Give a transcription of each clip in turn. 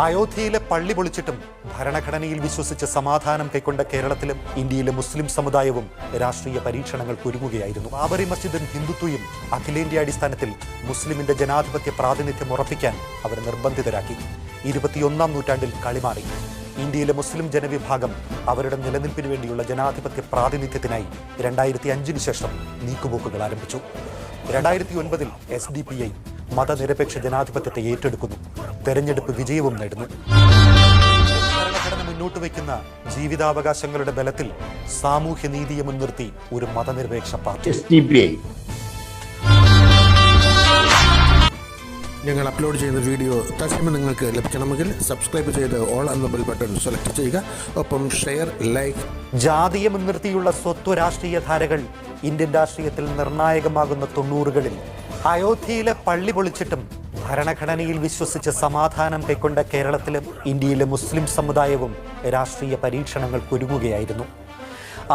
അയോധ്യയിലെ പള്ളി പൊളിച്ചിട്ടും ഭരണഘടനയിൽ വിശ്വസിച്ച് സമാധാനം കൈക്കൊണ്ട കേരളത്തിലും ഇന്ത്യയിലെ മുസ്ലിം സമുദായവും രാഷ്ട്രീയ പരീക്ഷണങ്ങൾക്ക് ഒരുങ്ങുകയായിരുന്നു. ബാബറി മസ്ജിദും ഹിന്ദുത്വയും അഖിലേന്ത്യാ അടിസ്ഥാനത്തിൽ മുസ്ലിമിന്റെ ജനാധിപത്യ പ്രാതിനിധ്യം ഉറപ്പിക്കാൻ അവർ നിർബന്ധിതരാക്കി. ഇരുപത്തിയൊന്നാം നൂറ്റാണ്ടിൽ കളിമാറി ഇന്ത്യയിലെ മുസ്ലിം ജനവിഭാഗം അവരുടെ നിലനിൽപ്പിന് വേണ്ടിയുള്ള ജനാധിപത്യ പ്രാതിനിധ്യത്തിനായി രണ്ടായിരത്തി അഞ്ചിന് ശേഷം നീക്കുപോക്കുകൾ ആരംഭിച്ചു. രണ്ടായിരത്തി ഒൻപതിൽ എസ് ഡി പി ഐ മതനിരപേക്ഷ ജനാധിപത്യത്തെ ഏറ്റെടുക്കുന്നു. തെരഞ്ഞെടുപ്പ് വിജയവും നേടുന്നു. മുന്നോട്ട് വയ്ക്കുന്ന ജീവിതാവകാശങ്ങളുടെ ബലത്തിൽ സാമൂഹ്യ നീതിയെ മുൻനിർത്തി ഒരു മതനിരപേക്ഷ പാർട്ടി. ഞങ്ങൾ അപ്ലോഡ് ചെയ്യുന്ന വീഡിയോ തത്സമയം നിങ്ങൾക്ക് ലഭിക്കണമെങ്കിൽ സബ്സ്ക്രൈബ് ചെയ്ത് ഓൾ എന്ന ബെൽ ബട്ടൺ സെലക്ട് ചെയ്യുക. ഒപ്പം ഷെയർ ലൈക്ക് ജാതിയെ മുൻനിർത്തിയുള്ള സ്വത്വ രാഷ്ട്രീയ ധാരകൾ ഇന്ത്യൻ രാഷ്ട്രീയത്തിൽ നിർണായകമാകുന്ന തൊണ്ണൂറുകളിൽ. അയോധ്യയിലെ പള്ളി പൊളിച്ചിട്ടും ഭരണഘടനയിൽ വിശ്വസിച്ച് സമാധാനം കൈക്കൊണ്ട കേരളത്തിലും ഇന്ത്യയിലെ മുസ്ലിം സമുദായവും രാഷ്ട്രീയ പരീക്ഷണങ്ങൾക്കൊരുങ്ങുകയായിരുന്നു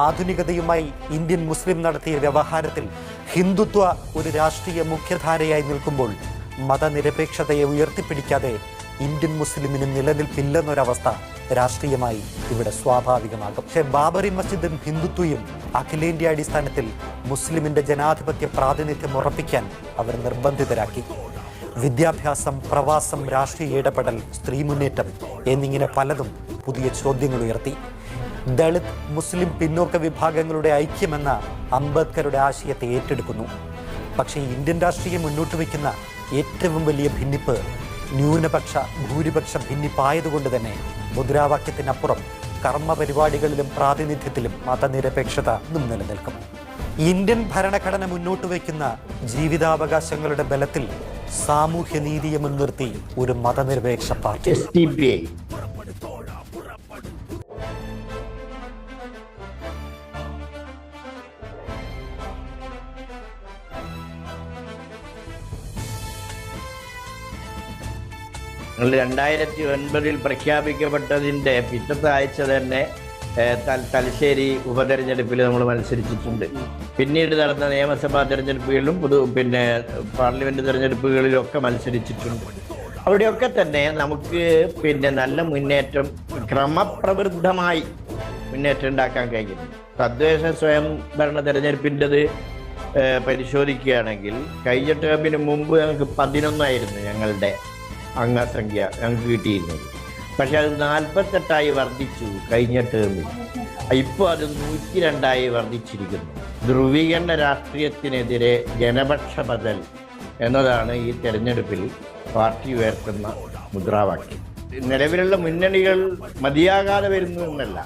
ആധുനികതയുമായി ഇന്ത്യൻ മുസ്ലിം നടത്തിയ വ്യവഹാരത്തിൽ ഹിന്ദുത്വ ഒരു രാഷ്ട്രീയ മുഖ്യധാരയായി നിൽക്കുമ്പോൾ മതനിരപേക്ഷതയെ ഉയർത്തിപ്പിടിക്കാതെ ഇന്ത്യൻ മുസ്ലിമിന് നിലനിൽപ്പില്ലെന്നൊരവസ്ഥ രാഷ്ട്രീയമായി ഇവിടെ സ്വാഭാവികമാകും. പക്ഷേ ബാബറി മസ്ജിദും ഹിന്ദുത്വയും അഖിലേന്ത്യാ അടിസ്ഥാനത്തിൽ മുസ്ലിമിന്റെ ജനാധിപത്യ പ്രാതിനിധ്യം ഉറപ്പിക്കാൻ അവർ നിർബന്ധിതരാക്കി. വിദ്യാഭ്യാസം പ്രവാസം രാഷ്ട്രീയ ഇടപെടൽ സ്ത്രീ മുന്നേറ്റം എന്നിങ്ങനെ പലതും പുതിയ ചോദ്യങ്ങൾ ഉയർത്തി. ദളിത് മുസ്ലിം പിന്നോക്ക വിഭാഗങ്ങളുടെ ഐക്യമെന്ന അംബേദ്കറുടെ ആശയത്തെ ഏറ്റെടുക്കുന്നു. പക്ഷേ ഇന്ത്യൻ രാഷ്ട്രീയം മുന്നോട്ട് വയ്ക്കുന്ന ഏറ്റവും വലിയ ഭിന്നിപ്പ് ന്യൂനപക്ഷ ഭൂരിപക്ഷ ഭിന്നിപ്പായതുകൊണ്ട് തന്നെ മുദ്രാവാക്യത്തിനപ്പുറം കർമ്മ പരിപാടികളിലും പ്രാതിനിധ്യത്തിലും മതനിരപേക്ഷത ഇന്നും നിലനിൽക്കും. ഇന്ത്യൻ ഭരണഘടന മുന്നോട്ട് വയ്ക്കുന്ന ജീവിതാവകാശങ്ങളുടെ ബലത്തിൽ സാമൂഹ്യ നീതിയെ മുൻനിർത്തി ഒരു മതനിരപേക്ഷ പാർട്ടി. രണ്ടായിരത്തി ഒൻപതിൽ പ്രഖ്യാപിക്കപ്പെട്ടതിന്റെ പിറ്റത്തെ ആഴ്ച തന്നെ തലശ്ശേരി ഉപതെരഞ്ഞെടുപ്പിൽ നമ്മൾ മത്സരിച്ചിട്ടുണ്ട്. പിന്നീട് നടന്ന നിയമസഭാ തെരഞ്ഞെടുപ്പുകളിലും പൊതു പിന്നെ പാർലമെന്റ് തെരഞ്ഞെടുപ്പുകളിലൊക്കെ മത്സരിച്ചിട്ടുണ്ട്. അവിടെയൊക്കെ തന്നെ നമുക്ക് പിന്നെ നല്ല മുന്നേറ്റം ക്രമപ്രവൃദ്ധമായി മുന്നേറ്റം ഉണ്ടാക്കാൻ കഴിയും തദ്ദേശ സ്വയംഭരണ തെരഞ്ഞെടുപ്പിന്റെത് പരിശോധിക്കുകയാണെങ്കിൽ കഴിഞ്ഞ ടേമിന് മുമ്പ് ഞങ്ങൾക്ക് പതിനൊന്നായിരുന്നു ഞങ്ങളുടെ അംഗസംഖ്യ ഞങ്ങൾക്ക് കിട്ടിയിരുന്നത്. പക്ഷെ അത് നാൽപ്പത്തെട്ടായി വർദ്ധിച്ചു കഴിഞ്ഞ ടേമിൽ ഇപ്പോൾ അത് നൂറ്റി രണ്ടായി വർദ്ധിച്ചിരിക്കുന്നു. ധ്രുവീകരണ രാഷ്ട്രീയത്തിനെതിരെ ജനപക്ഷ ബദൽ എന്നതാണ് ഈ തെരഞ്ഞെടുപ്പിൽ പാർട്ടി ഉയർത്തുന്ന മുദ്രാവാക്യം. നിലവിലുള്ള മുന്നണികൾ മതിയാകാതെ വരുന്നു എന്നല്ല.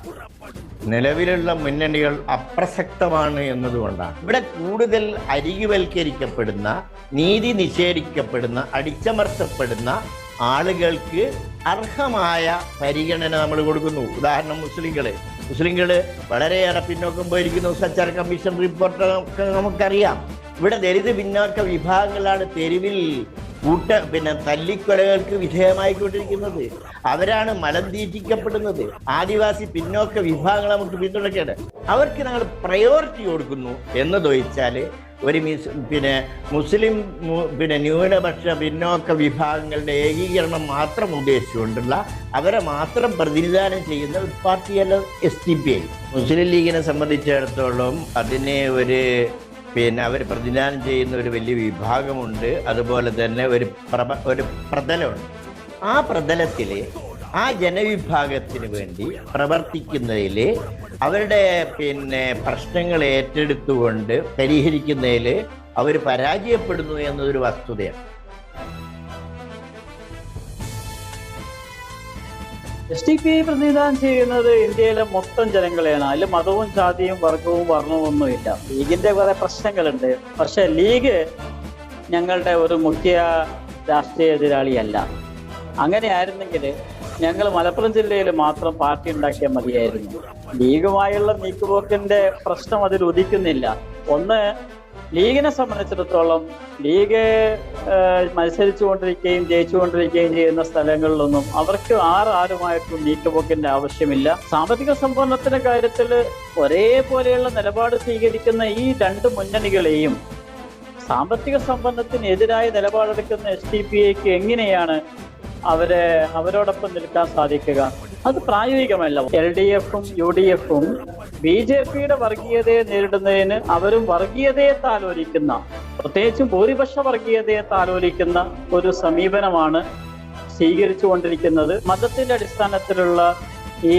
നിലവിലുള്ള മുന്നണികൾ അപ്രസക്തമാണ് എന്നതുകൊണ്ടാണ്. ഇവിടെ കൂടുതൽ അരികുവൽക്കരിക്കപ്പെടുന്ന നീതി നിഷേധിക്കപ്പെടുന്ന അടിച്ചമർത്തപ്പെടുന്ന ആളുകൾക്ക് അർഹമായ പരിഗണന നമ്മൾ കൊടുക്കുന്നു. ഉദാഹരണം മുസ്ലിങ്ങൾ. മുസ്ലിങ്ങൾ വളരെയേറെ പിന്നോക്കം പോയിരിക്കുന്നു സച്ചാർ കമ്മീഷൻ റിപ്പോർട്ടൊക്കെ നമുക്കറിയാം. ഇവിടെ ദരിദ്ര പിന്നോക്ക വിഭാഗങ്ങളാണ് തെരുവിൽ കൂട്ട പിന്നെ തല്ലിക്കൊലകൾക്ക് വിധേയമായിക്കൊണ്ടിരിക്കുന്നത്. അവരാണ് മലം തീറ്റിക്കപ്പെടുന്നത്. ആദിവാസി പിന്നോക്ക വിഭാഗങ്ങൾ നമുക്ക് പിന്തുണയ്ക്കേണ്ടത് അവർക്ക് ഞങ്ങൾ പ്രയോറിറ്റി കൊടുക്കുന്നു എന്ന് ചോദിച്ചാൽ ഒരു മിസ് പിന്നെ മുസ്ലിം പിന്നെ ന്യൂനപക്ഷ പിന്നോക്ക വിഭാഗങ്ങളുടെ ഏകീകരണം മാത്രം ഉദ്ദേശിച്ചുകൊണ്ടുള്ള അവരെ മാത്രം പ്രതിനിധാനം ചെയ്യുന്ന ഒരു പാർട്ടിയല്ല S D P I. Muslim ലീഗിനെ സംബന്ധിച്ചിടത്തോളം അതിനെ ഒരു പിന്നെ അവർ പ്രതിദാനം ചെയ്യുന്ന ഒരു വലിയ വിഭാഗമുണ്ട്. അതുപോലെ തന്നെ ഒരു പ്രഭ ഒരു പ്രതലമുണ്ട്. ആ പ്രതലത്തിൽ ആ ജനവിഭാഗത്തിന് വേണ്ടി പ്രവർത്തിക്കുന്നതിൽ അവരുടെ പിന്നെ പ്രശ്നങ്ങൾ ഏറ്റെടുത്തുകൊണ്ട് പരിഹരിക്കുന്നതിൽ അവർ പരാജയപ്പെടുന്നു എന്നതൊരു വസ്തുതയാണ്. എസ് ടി പി പ്രതിനിധാനം ചെയ്യുന്നത് ഇന്ത്യയിലെ മൊത്തം ജനങ്ങളെയാണ്. അതിൽ മതവും ജാതിയും വർഗവും വർണവും ഒന്നുമില്ല ലീഗിന്റെ കുറെ പ്രശ്നങ്ങളുണ്ട്. പക്ഷെ ലീഗ് ഞങ്ങളുടെ ഒരു മുഖ്യ രാഷ്ട്രീയ എതിരാളിയല്ല. അങ്ങനെയായിരുന്നെങ്കിൽ ഞങ്ങൾ മലപ്പുറം ജില്ലയിൽ മാത്രം പാർട്ടി ഉണ്ടാക്കിയാൽ മതിയായിരുന്നു. ലീഗുമായുള്ള നീക്കുപോക്കിന്റെ പ്രശ്നം അതിൽ ഉദിക്കുന്നില്ല. ഒന്ന് ലീഗിനെ സംബന്ധിച്ചിടത്തോളം ലീഗ് മത്സരിച്ചുകൊണ്ടിരിക്കുകയും ജയിച്ചുകൊണ്ടിരിക്കുകയും ചെയ്യുന്ന സ്ഥലങ്ങളിലൊന്നും അവർക്ക് ആറാരുമായിട്ടും നീക്കുപോക്കിന്റെ ആവശ്യമില്ല. സാമ്പത്തിക സമ്പന്നത്തിന്റെ കാര്യത്തിൽ ഒരേപോലെയുള്ള നിലപാട് സ്വീകരിക്കുന്ന ഈ രണ്ട് മുന്നണികളെയും സാമ്പത്തിക സമ്പന്നത്തിന് എതിരായ നിലപാടെടുക്കുന്ന എസ് ഡി പി എക്ക് എങ്ങനെയാണ് അവരെ അവരോടൊപ്പം നിൽക്കാൻ സാധിക്കുക? അത് പ്രായോഗികമല്ല. എൽ ഡി എഫും യു ഡി എഫും ബി ജെ പിയുടെ വർഗീയതയെ നേരിടുന്നതിന് അവരും വർഗീയതയെ താലോലിക്കുന്ന പ്രത്യേകിച്ചും ഭൂരിപക്ഷ വർഗീയതയെ താലോലിക്കുന്ന ഒരു സമീപനമാണ് സ്വീകരിച്ചു കൊണ്ടിരിക്കുന്നത് മതത്തിന്റെ അടിസ്ഥാനത്തിലുള്ള ഈ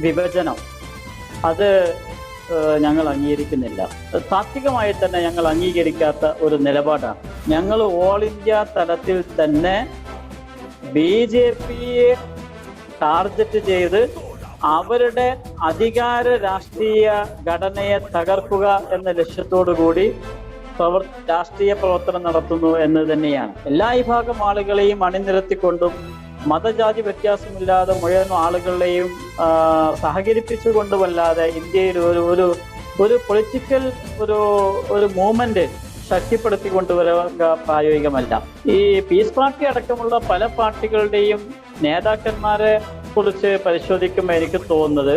വിഭജനം അത് ഞങ്ങൾ അംഗീകരിക്കുന്നില്ല. താത്വികമായി തന്നെ ഞങ്ങൾ അംഗീകരിക്കാത്ത ഒരു നിലപാടാണ്. ഞങ്ങൾ ഓൾ ഇന്ത്യ തലത്തിൽ തന്നെ ബി ജെ പിയെ ടാർഗറ്റ് ചെയ്ത് അവരുടെ അധികാര രാഷ്ട്രീയ ഘടനയെ തകർക്കുക എന്ന ലക്ഷ്യത്തോടു കൂടി പ്രവർ രാഷ്ട്രീയ പ്രവർത്തനം നടത്തുന്നു എന്ന് തന്നെയാണ്. എല്ലാ വിഭാഗം ആളുകളെയും അണിനിരത്തിക്കൊണ്ടും മതജാതി വ്യത്യാസമില്ലാതെ മുഴുവൻ ആളുകളെയും സഹകരിപ്പിച്ചുകൊണ്ടുമല്ലാതെ ഇന്ത്യയിൽ ഒരു ഒരു ഒരു പൊളിറ്റിക്കൽ ഒരു ഒരു മൂവ്മെന്റ് ശക്തിപ്പെടുത്തി കൊണ്ടുവരിക പ്രായോഗികമല്ല. ഈ പീസ് പാർട്ടി അടക്കമുള്ള പല പാർട്ടികളുടെയും നേതാക്കന്മാരെ കുറിച്ച് പരിശോധിക്കുമ്പോൾ എനിക്ക് തോന്നുന്നത്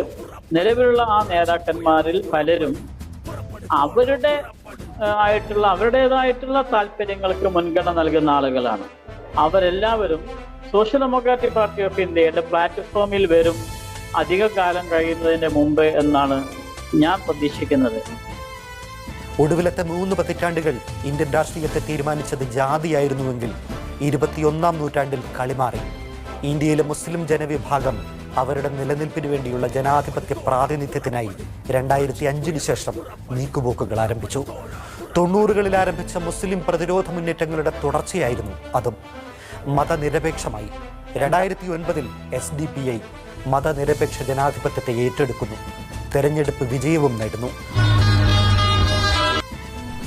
നിലവിലുള്ള ആ നേതാക്കന്മാരിൽ പലരും അവരുടെ ആയിട്ടുള്ള അവരുടേതായിട്ടുള്ള താല്പര്യങ്ങൾക്ക് മുൻഗണന നൽകുന്ന ആളുകളാണ്. അവരെല്ലാവരും സോഷ്യൽ ഡെമോക്രാറ്റിക് പാർട്ടി ഓഫ് ഇന്ത്യയുടെ പ്ലാറ്റ്ഫോമിൽ വരും അധിക കാലം കഴിയുന്നതിന് മുമ്പ് എന്നാണ് ഞാൻ പ്രതീക്ഷിക്കുന്നത്. ഒടുവിലത്തെ മൂന്ന് പതിറ്റാണ്ടുകൾ ഇന്ത്യൻ രാഷ്ട്രീയത്തെ തീരുമാനിച്ചത് ജാതിയായിരുന്നുവെങ്കിൽ ഇരുപത്തിയൊന്നാം നൂറ്റാണ്ടിൽ കളിമാറി. ഇന്ത്യയിലെ മുസ്ലിം ജനവിഭാഗം അവരുടെ നിലനിൽപ്പിന് വേണ്ടിയുള്ള ജനാധിപത്യ പ്രാതിനിധ്യത്തിനായി രണ്ടായിരത്തി അഞ്ചിന് ശേഷം നീക്കുപോക്കുകൾ ആരംഭിച്ചു. തൊണ്ണൂറുകളിൽ ആരംഭിച്ച മുസ്ലിം പ്രതിരോധ മുന്നേറ്റങ്ങളുടെ തുടർച്ചയായിരുന്നു അതും. മതനിരപേക്ഷമായി. രണ്ടായിരത്തി ഒൻപതിൽ എസ് ഡി പി ഐ മതനിരപേക്ഷ ജനാധിപത്യത്തെ ഏറ്റെടുക്കുന്നു. തെരഞ്ഞെടുപ്പ് വിജയവും നേടുന്നു.